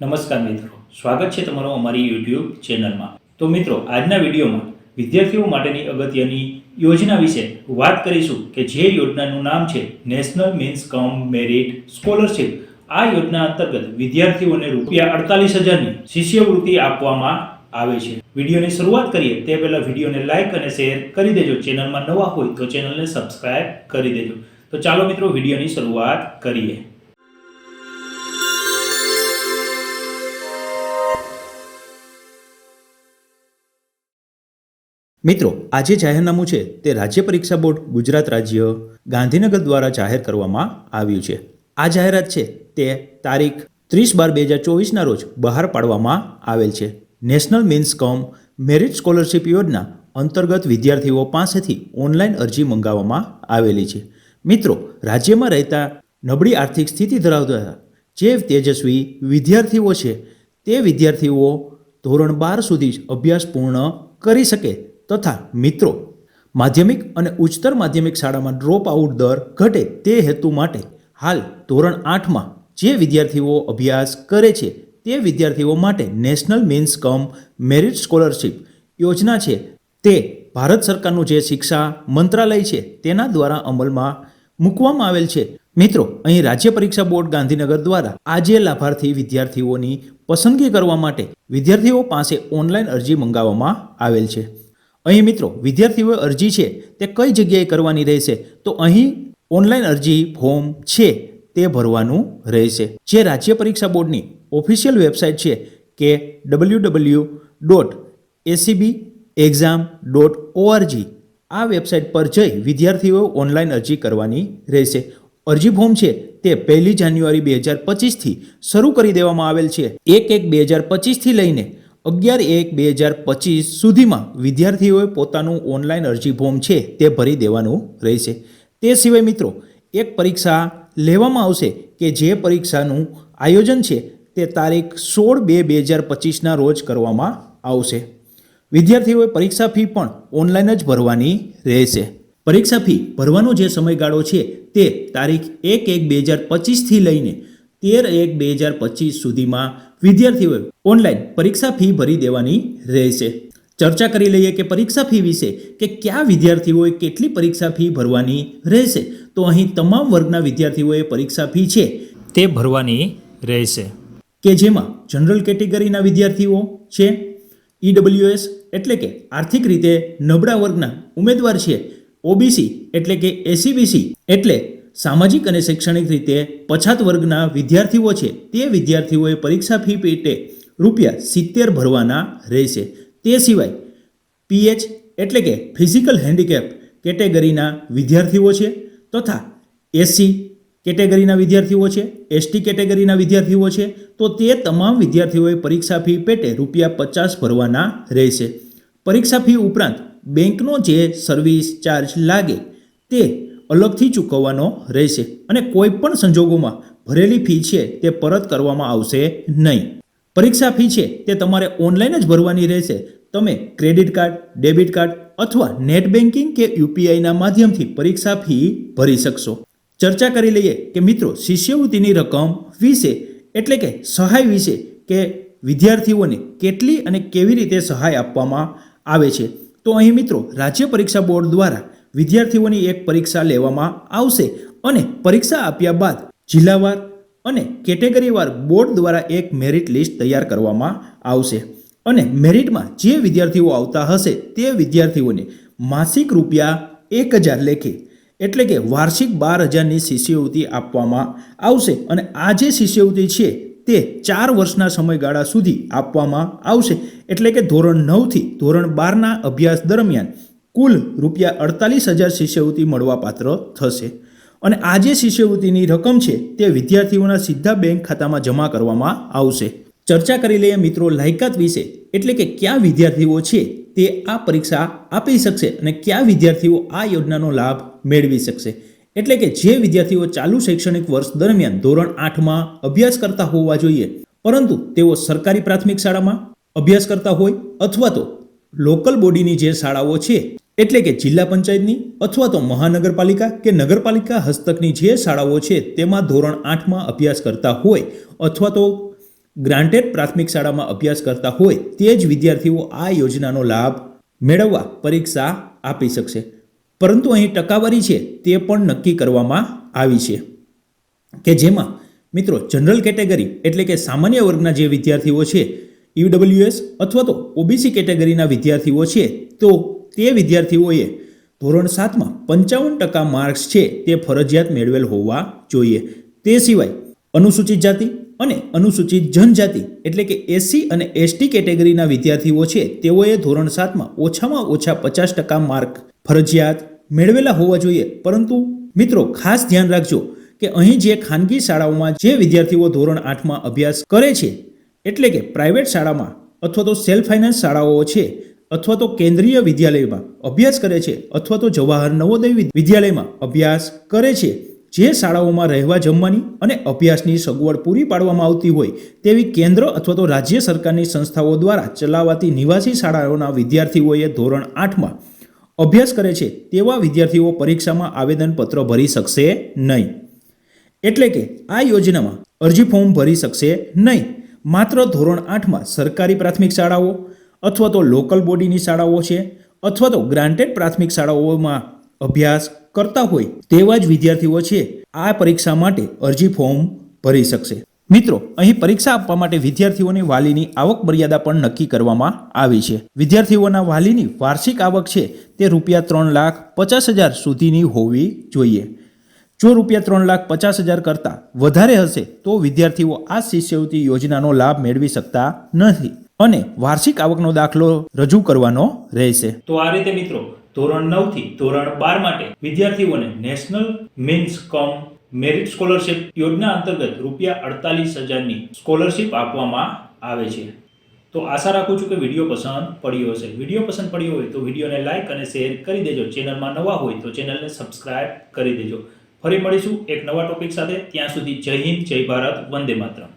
નમસ્કાર મિત્રો. સ્વાગત છે તમારો અમારી યુટ્યુબ ચેનલમાં. તો મિત્રો, આજના વિડીયોમાં વિદ્યાર્થીઓ માટેની અગત્યની યોજના વિશે વાત કરીશું કે જે યોજનાનું નામ છે national means cum merit scholarship આ યોજના અંતર્ગત વિદ્યાર્થીઓને રૂપિયા અડતાલીસ હજારની શિષ્યવૃત્તિ આપવામાં આવે છે. વિડીયોની શરૂઆત કરીએ તે પહેલાં વિડીયોને લાઇક અને શેર કરી દેજો. ચેનલમાં નવા હોય તો ચેનલને સબસ્ક્રાઇબ કરી દેજો. તો ચાલો મિત્રો, વિડીયોની શરૂઆત કરીએ. મિત્રો, આજે જાહેરનામું છે તે રાજ્ય પરીક્ષા બોર્ડ, ગુજરાત રાજ્ય ગાંધીનગર દ્વારા જાહેર કરવામાં આવ્યું છે. આ જાહેરાત છે તે તારીખ ત્રીસ બાર બે હજાર ચોવીસના રોજ બહાર પાડવામાં આવેલ છે. National means cum merit scholarship યોજના અંતર્ગત વિદ્યાર્થીઓ પાસેથી ઓનલાઈન અરજી મંગાવવામાં આવેલી છે. મિત્રો, રાજ્યમાં રહેતા નબળી આર્થિક સ્થિતિ ધરાવતા જે તેજસ્વી વિદ્યાર્થીઓ છે, તે વિદ્યાર્થીઓ ધોરણ બાર સુધી જ અભ્યાસ પૂર્ણ કરી શકે તથા મિત્રો, માધ્યમિક અને ઉચ્ચતર માધ્યમિક શાળામાં ડ્રોપ આઉટ દર ઘટે તે હેતુ માટે હાલ ધોરણ આઠમાં જે વિદ્યાર્થીઓ અભ્યાસ કરે છે તે વિદ્યાર્થીઓ માટે national means cum merit scholarship યોજના છે. તે ભારત સરકારનું જે શિક્ષા મંત્રાલય છે તેના દ્વારા અમલમાં મૂકવામાં આવેલ છે. મિત્રો, અહીં રાજ્ય પરીક્ષા બોર્ડ ગાંધીનગર દ્વારા આજે લાભાર્થી વિદ્યાર્થીઓની પસંદગી કરવા માટે વિદ્યાર્થીઓ પાસે ઓનલાઈન અરજી મંગાવવામાં આવેલ છે. અહીં મિત્રો, વિદ્યાર્થીઓએ અરજી છે, તે કઈ જગ્યાએ કરવાની રહેશે? તો અહીં ઓનલાઈન અરજી ફોર્મ છે, તે ભરવાનું રહેશે. જે રાજ્ય પરીક્ષા બોર્ડની ઓફિશિયલ વેબસાઇટ છે, કે W W dot ACB exam dot ORG આ વેબસાઇટ પર જઈ વિદ્યાર્થીઓ ઓનલાઈન અરજી કરવાની રહેશે. અરજી ફોર્મ છે, તે પહેલી જાન્યુઆરી બે હજાર પચીસથી શરૂ કરી દેવામાં આવેલ છે. એક એક બે હજાર પચીસથી લઈને અગિયાર એક બે હજાર પચીસ સુધીમાં વિદ્યાર્થીઓએ પોતાનું ઓનલાઈન અરજી ફોર્મ છે તે ભરી દેવાનું રહેશે. તે સિવાય મિત્રો, એક પરીક્ષા લેવામાં આવશે કે જે પરીક્ષાનું આયોજન છે તે તારીખ સોળ બે બે હજાર પચીસના રોજ કરવામાં આવશે. વિદ્યાર્થીઓએ પરીક્ષા ફી પણ ઓનલાઈન જ ભરવાની રહેશે. પરીક્ષા ફી ભરવાનો જે સમયગાળો છે તે તારીખ એક એક બે હજાર પચીસથી લઈને તેર એક બે હજાર પચીસ સુધીમાં વિદ્યાર્થીઓએ ઓનલાઈન પરીક્ષા ફી ભરી દેવાની રહેશે. ચર્ચા કરી લઈએ કે પરીક્ષા ફી વિશે કે કયા વિદ્યાર્થીઓએ કેટલી પરીક્ષા ફી ભરવાની રહેશે? તો અહીં તમામ વર્ગના વિદ્યાર્થીઓએ પરીક્ષા ફી છે તે ભરવાની રહેશે. કે જેમાં જનરલ કેટેગરીના વિદ્યાર્થીઓ છે ઈડબ્લ્યુએસ એટલે કે આર્થિક રીતે નબળા વર્ગના ઉમેદવાર છે, ઓબીસી એટલે કે એસીબીસી એટલે સામાજિક અને શૈક્ષણિક રીતે પછાત વર્ગના વિદ્યાર્થીઓ છે તે વિદ્યાર્થીઓએ પરીક્ષા ફી પેટે રૂપિયા સિત્તેર ભરવાના રહેશે. તે સિવાય પીએચ એટલે કે ફિઝિકલ હેન્ડીકેપ કેટેગરીના વિદ્યાર્થીઓ છે તથા એસસી કેટેગરીના વિદ્યાર્થીઓ છે, એસટી કેટેગરીના વિદ્યાર્થીઓ છે, તો તે તમામ વિદ્યાર્થીઓએ પરીક્ષા ફી પેટે રૂપિયા પચાસ ભરવાના રહેશે. પરીક્ષા ફી ઉપરાંત બેંકનો જે સર્વિસ ચાર્જ લાગે તે અલગથી ચૂકવવાનો રહેશે અને કોઈ પણ સંજોગોમાં ભરેલી ફી છે તે પરત કરવામાં આવશે નહીં. પરીક્ષા ફી છે તે તમારે ઓનલાઈન જ ભરવાની રહેશે. તમે ક્રેડિટ કાર્ડ, ડેબિટ કાર્ડ અથવા નેટ બેન્કિંગ કે યુપીઆઈના માધ્યમથી પરીક્ષા ફી ભરી શકશો. ચર્ચા કરી લઈએ કે મિત્રો, શિષ્યવૃત્તિની રકમ વિશે એટલે કે સહાય વિશે કે વિદ્યાર્થીઓને કેટલી અને કેવી રીતે સહાય આપવામાં આવે છે? તો અહીં મિત્રો, રાજ્ય પરીક્ષા બોર્ડ દ્વારા વિદ્યાર્થીઓની એક પરીક્ષા લેવામાં આવશે અને પરીક્ષા આપ્યા બાદ જિલ્લાવાર અને કેટેગરીવાર બોર્ડ દ્વારા એક મેરિટ લિસ્ટ તૈયાર કરવામાં આવશે. અને મેરિટમાં જે વિદ્યાર્થીઓ આવતા હશે તે વિદ્યાર્થીઓને માસિક રૂપિયા એક હજાર લેખે, એટલે કે વાર્ષિક બાર હજારની શિષ્યવૃત્તિ આપવામાં આવશે. અને આ જે શિષ્યવૃત્તિ છે તે ચાર વર્ષના સમયગાળા સુધી આપવામાં આવશે. એટલે કે ધોરણ નવથી ધોરણ બારના અભ્યાસ દરમિયાન કુલ રૂપિયા અડતાલીસ હજાર શિષ્યવૃત્તિ મળવાપાત્ર થશે. અને આ જે શિષ્યવૃત્તિની રકમ છે, તે વિદ્યાર્થીઓના સીધા બેંક ખાતામાં જમા કરવામાં આવશે. ચર્ચા કરી લઈએ મિત્રો લાયકાત વિશે, એટલે કે કયા વિદ્યાર્થીઓ છે, તે આ પરીક્ષા આપી શકશે અને કયા વિદ્યાર્થીઓ આ યોજનાનો લાભ મેળવી શકશે. એટલે કે જે વિદ્યાર્થીઓ ચાલુ શૈક્ષણિક વર્ષ દરમિયાન ધોરણ આઠમાં અભ્યાસ કરતા હોવા જોઈએ, પરંતુ તેઓ સરકારી પ્રાથમિક શાળામાં અભ્યાસ કરતા હોય અથવા તો લોકલ બોડીની જે શાળાઓ છે એટલે કે જિલ્લા પંચાયતની અથવા તો મહાનગરપાલિકા કે નગરપાલિકા હસ્તકની જે શાળાઓ છે તેમાં ધોરણ આઠમાં અભ્યાસ કરતા હોય અથવા તો ગ્રાન્ટેડ પ્રાથમિક શાળામાં અભ્યાસ કરતા હોય તે જ વિદ્યાર્થીઓ આ યોજનાનો લાભ મેળવવા પરીક્ષા આપી શકશે. પરંતુ અહીં ટકાવારી છે તે પણ નક્કી કરવામાં આવી છે કે જેમાં મિત્રો જનરલ કેટેગરી એટલે કે સામાન્ય વર્ગના જે વિદ્યાર્થીઓ છે ઈડબ્લ્યુએસ અથવા તો ઓબીસી કેટેગરીના વિદ્યાર્થીઓ છે તો તે વિદ્યાર્થીઓએ ધોરણ સાતમાં પંચાવન ટકા માર્ક્સ છે તે ફરજિયાત મેળવેલ હોવા જોઈએ. તે સિવાય અનુસૂચિત જાતિ અને અનુસૂચિત જનજાતિ એટલે કે એસસી અને એસટી કેટેગરીના વિદ્યાર્થીઓ છે તેઓએ ધોરણ સાતમાં ઓછામાં ઓછા પચાસ ટકા માર્ક ફરજિયાત મેળવેલા હોવા જોઈએ. પરંતુ મિત્રો, ખાસ ધ્યાન રાખજો કે અહીં જે ખાનગી શાળાઓમાં જે વિદ્યાર્થીઓ ધોરણ આઠમાં અભ્યાસ કરે છે, એટલે કે પ્રાઇવેટ શાળામાં અથવા તો સેલ્ફ ફાઇનાન્સ શાળાઓ છે અથવા તો કેન્દ્રીય વિદ્યાલયમાં અભ્યાસ કરે છે અથવા તો જવાહર નવોદય વિદ્યાલયમાં અભ્યાસ કરે છે. જે શાળાઓમાં રહેવા જમવાની અને અભ્યાસની સગવડ પૂરી પાડવામાં આવતી હોય તેવી કેન્દ્ર અથવા તો રાજ્ય સરકારની સંસ્થાઓ દ્વારા ચલાવાતી નિવાસી શાળાઓના વિદ્યાર્થીઓએ ધોરણ આઠમાં અભ્યાસ કરે છે તેવા વિદ્યાર્થીઓ પરીક્ષામાં આવેદનપત્ર ભરી શકશે નહીં. એટલે કે આ યોજનામાં અરજી ફોર્મ ભરી શકશે નહીં. માત્ર ધોરણ આઠમાં સરકારી પ્રાથમિક શાળાઓ અથવા તો લોકલ બોડીની શાળાઓ છે, અથવા તો ગ્રાન્ટેડ પ્રાથમિક શાળાઓમાં અભ્યાસ કરતા હોય તેવા જ વિદ્યાર્થીઓ છે, આ પરીક્ષા માટે અરજી ફોર્મ ભરી શકશે. મિત્રો, અહીં પરીક્ષા આપવા માટે વિદ્યાર્થીઓની વાલીની આવક મર્યાદા પણ નક્કી કરવામાં આવી છે. વિદ્યાર્થીઓના વાલીની વાર્ષિક આવક છે તે રૂપિયા ત્રણ લાખ પચાસ હજાર સુધીની હોવી જોઈએ. જો રૂપિયા ત્રણ લાખ પચાસ હજાર કરતાં વધારે હશે, તો વિદ્યાર્થીઓ આ શિષ્યવૃત્તિ યોજનાનો લાભ મેળવી શકતા નથી. અને વાર્ષિક આવકનો દાખલો રજૂ કરવાનો રહેશે. તો આ રીતે મિત્રો, ધોરણ નવથી ધોરણ બાર માટે વિદ્યાર્થીઓને national means cum merit scholarship યોજના અંતર્ગત રૂપિયા અડતાલીસ હજારની સ્કોલરશિપ આપવામાં આવે છે. તો આશા રાખું છું કે વીડિયો પસંદ પડ્યો હશે. વીડિયો પસંદ પડ્યો હોય તો વિડીયોને લાઇક અને શેર કરી દેજો. ચેનલમાં નવા હોય તો ચેનલને સબસ્ક્રાઇબ કરી દેજો. ફરી મળીશું એક નવા ટોપિક સાથે. ત્યાં સુધી જય હિન્દ, જય ભારત, વંદે માતરમ.